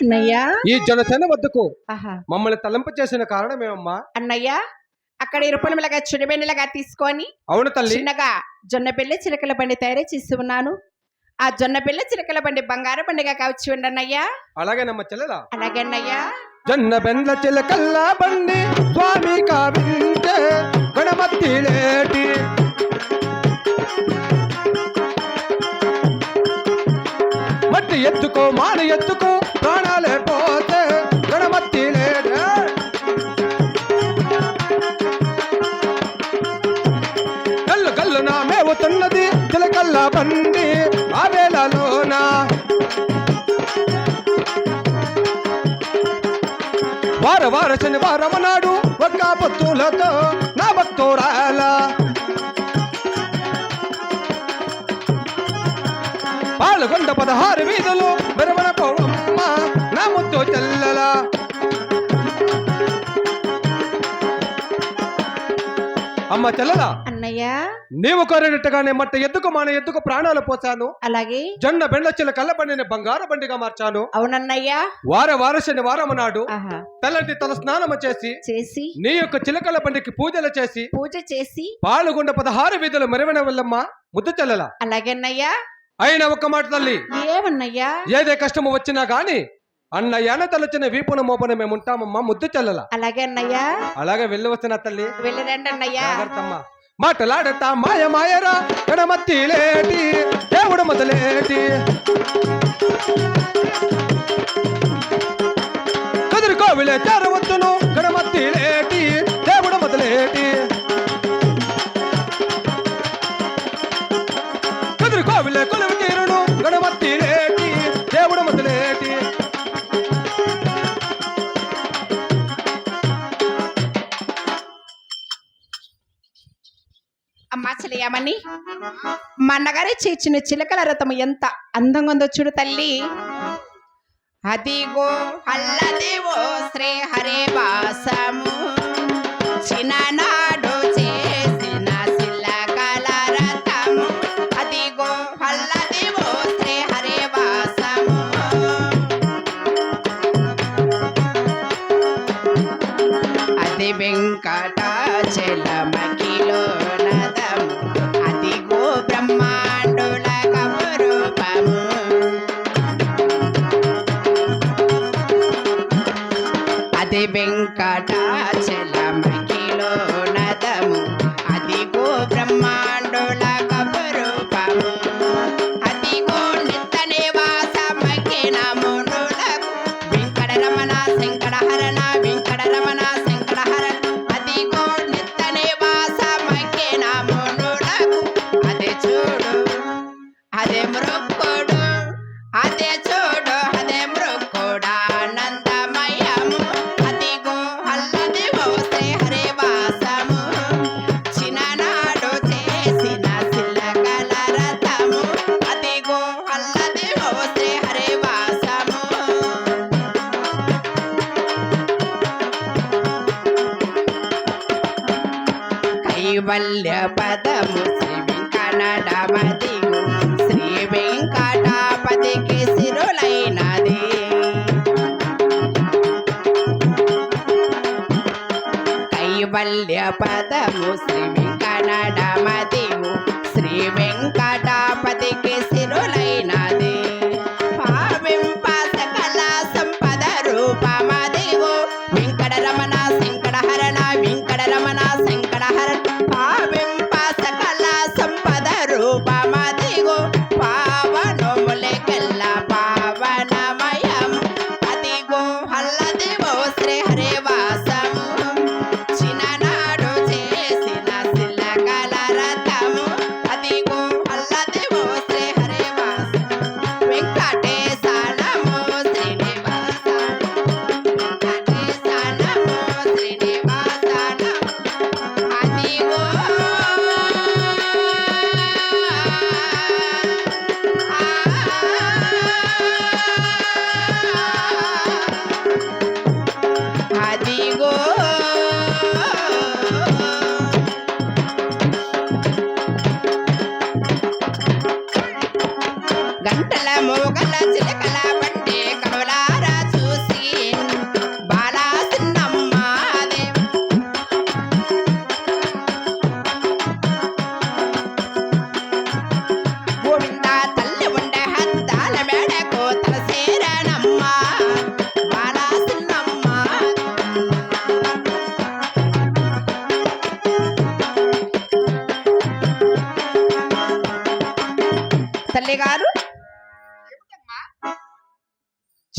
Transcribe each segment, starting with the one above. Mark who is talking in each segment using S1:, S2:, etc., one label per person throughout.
S1: అన్నయ్య?
S2: ఈ జనసేన వద్దకు.
S1: ఆహా.
S2: మమ్మల్ని తలంపు చేసిన కారణమేమమ్మా
S1: అన్నయ్య అక్కడ ఇరుపనులుగా చుడిబెండలుగా తీసుకొని
S2: అవును తల్లి.
S1: చిన్నగా జొన్న పెళ్ళి చిలకల బండి తయారు చేసి ఉన్నాను. ఆ జొన్న పెళ్ళి చిలకల బండి బంగారు బండిగా కావచ్చు ఉండన్నయ్యా
S2: అలాగేనమ్మ చెల్లెలా?
S1: అలాగే అన్నయ్యా.
S2: జొన్న బెండ్ల చిలకల్లా బండి స్వామి కావింటే గణమతి లేటి. మట్టి ఎత్తుకో మాన ఎత్తుకో వారవార శనివారం నాడు ఒక్క భక్తులతో నా భక్తురాల. పాల్గొండ పదహారు వీధులు మెరవన అమ్మ చెల్లెల
S1: అన్నయ్య.
S2: నీవు కోరినట్టుగానే మట్ట ఎద్దుకు మాన ఎద్దుకు ప్రాణాలు పోసాను
S1: అలాగే.
S2: జొన్న బెండచిల కళ్ళ బండిని బంగారు బండిగా మార్చాను.
S1: అవునన్నయ్య.
S2: వార వార శనివారం నాడు తెల్లటి తల స్నానము చేసి
S1: చేసి
S2: నీ యొక్క చిలకల బండికి పూజలు చేసి
S1: పూజ చేసి
S2: పాలుగుండ పదహారు వీధులు మెరవన వెళ్ళమ్మ ముద్దు చెల్లెల.
S1: అలాగే అన్నయ్య
S2: అయిన ఒక్క మాట తల్లి.
S1: ఏమన్నయ్యా?
S2: ఏదే కష్టము వచ్చినా గాని అన్నయ్యన తలొచ్చిన వీపున మోపన మేము ఉంటామమ్మా ముద్దు చెల్లెల.
S1: అలాగే అన్నయ్య.
S2: అలాగే వెళ్ళి వచ్చిన తల్లి.
S1: వెళ్ళిరండి అన్నయ్య.
S2: జాగ్రత్తమ్మ. మాటలాడతా మాయ మాయరా గణమత్తి లేటి
S1: నాన్నగారే చేర్చిన చిలకల రథం ఎంత అందంగా ఉందో చూడు తల్లి. అదిగో అల్లదేవో శ్రీ హరే వాసము. చిన్ననాడు చేసిన శిలకల రథము. అదిగో అల్లదేవో శ్రీ హరే వాసము. అది వెంకట వెంకటాచలమకిలో నదము కైవల్య పదము శ్రీ వెంకటమదిగు శ్రీ వెంకటాపతికి సిరులైనది. కైవల్య పదము శ్రీ వెంకటమదిగు amigos.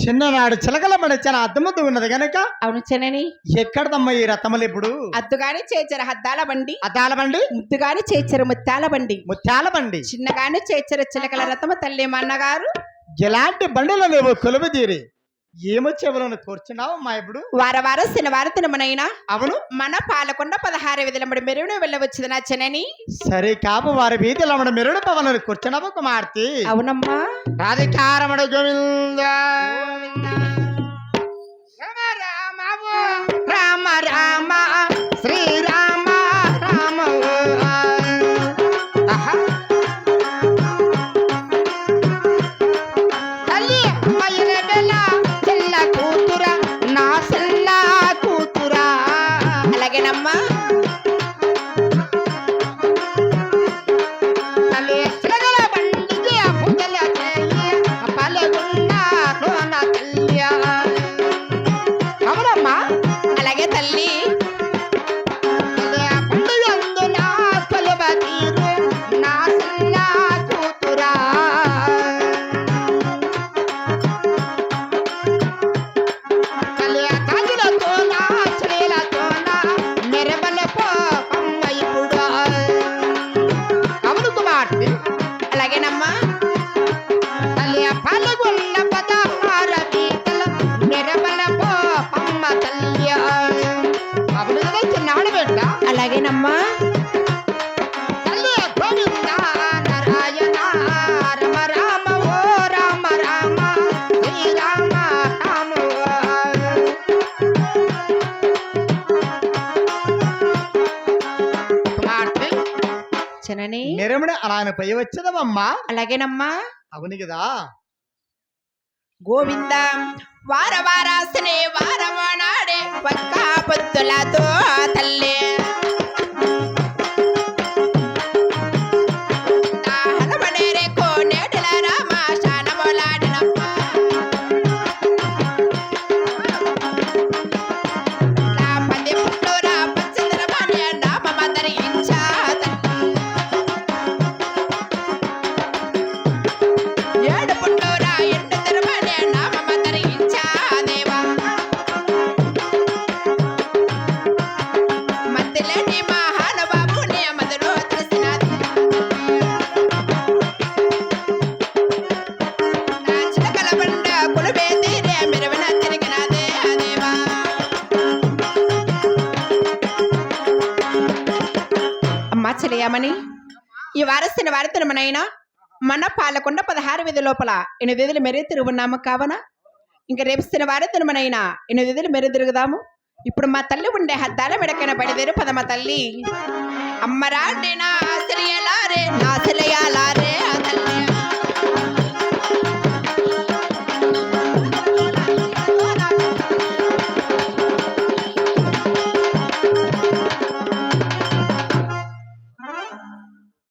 S1: చిన్ననాడు
S3: చిలకల పడి చాలా అద్దముద్దు ఉన్నది గనక
S1: అవును చిన్నని.
S3: ఎక్కడదమ్మా ఈ రథములు ఇప్పుడు?
S1: అద్దుగాని చేర్చర హద్దాల బండి.
S3: అద్దాల బండి?
S1: ముద్దుగాని చేర్చర ముత్యాల బండి.
S3: ముత్యాల బండి.
S1: చిన్నగాని చేర్చర చిలకల రథము తల్లి మా అన్నగారు.
S3: ఎలాంటి బండిలో లేవు కొలువు తీరి. ఏమొచ్చేవలను కూర్చున్నావు మా ఇప్పుడు?
S1: వార వార శనివార తినమనైనా?
S3: అవును.
S1: మన పాలకొండ పదహారు విధులమ్మడి మెరుగున వెళ్ళవచ్చుది నా చిన్నని
S3: సరే కాపు వారి వీధిలో మన మెరుడు పవనలు కూర్చున్నావు కుమార్తె.
S1: అవునమ్మా.
S3: రాధికారమణ గోవింద.
S1: రామ రామ
S3: శ్రీరామ
S1: చిన్నని
S3: నిరమణ అలానే పోయి వచ్చేదమ్మా
S1: అలాగేనమ్మా.
S3: అవును కదా.
S1: గోవింద వార వారాసనే వారమనాడే పక్క పొత్తులతో చేయమని చెలియామని ఈ వారసిన వారతనమనైనా మన పాలకొండ పదహారు విధి లోపల ఎనిమిది విధులు మెరుగు తిరుగున్నాము కావున ఇంకా రేపు శనివారం తినమనైనా ఎనిమిది విధులు మెరుగు తిరుగుదాము. ఇప్పుడు మా తల్లి ఉండే హద్దాల మెడకైన పడిదేరు పదమ తల్లి. అమ్మరా